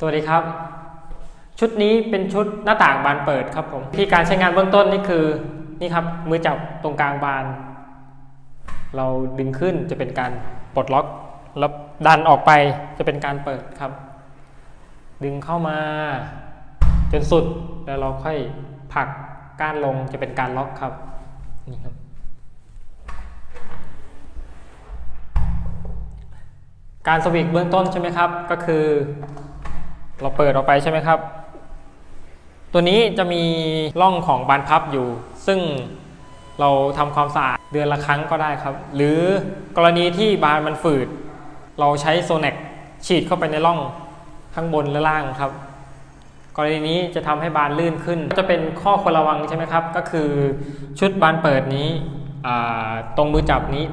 สวัสดีครับ ชุดนี้เป็นชุดหน้าต่างบานเปิดครับผมที่การใช้งานเบื้องต้นนี่คือนี่ครับมือจับตรงกลางบาน เราดึงขึ้นจะเป็นการปลดล็อกแล้วดันออกไปจะเป็นการเปิดครับ ดึงเข้ามา จนสุดแล้วเราค่อยผลักก้านลงจะเป็นการล็อกครับนี่ครับ การสวิกเบื้องต้นใช่ไหมครับ ก็คือ เราเปิดออกไปใช่ไหมครับ ตัวนี้จะมีร่องของบานพับอยู่ ซึ่งเราทำความสะอาดเดือนละครั้งก็ได้ครับ หรือกรณีที่บานมันฝืด เราใช้โซเน็กฉีดเข้าไปในร่องข้างบนและล่างครับ กรณีนี้จะทำให้บานลื่นขึ้น จะเป็นข้อควรระวังใช่ไหมครับ ก็คือชุดบานเปิดนี้ตรงมือจับนี้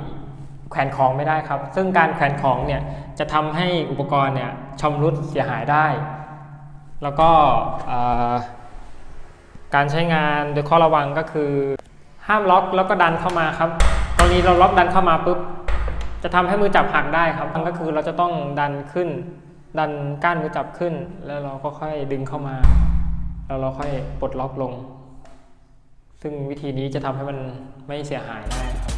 แขวนของไม่ได้ครับ ซึ่งการแขวนของเนี่ยจะทำให้อุปกรณ์เนี่ยชำรุดเสียหายได้ แล้วก็การใช้งานโดยข้อระวังก็คือ ห้ามล็อกแล้วก็ดันเข้ามาครับกรณีเราล็อกดันเข้ามาปุ๊บจะทำให้มือจับหักได้ครับนั่นก็คือเราจะต้องดันขึ้น ดันก้านมือจับขึ้น แล้วเราก็ค่อยดึงเข้ามา แล้วเราค่อยปลดล็อกลง ซึ่งวิธีนี้จะทำให้มันไม่เสียหายได้ครับ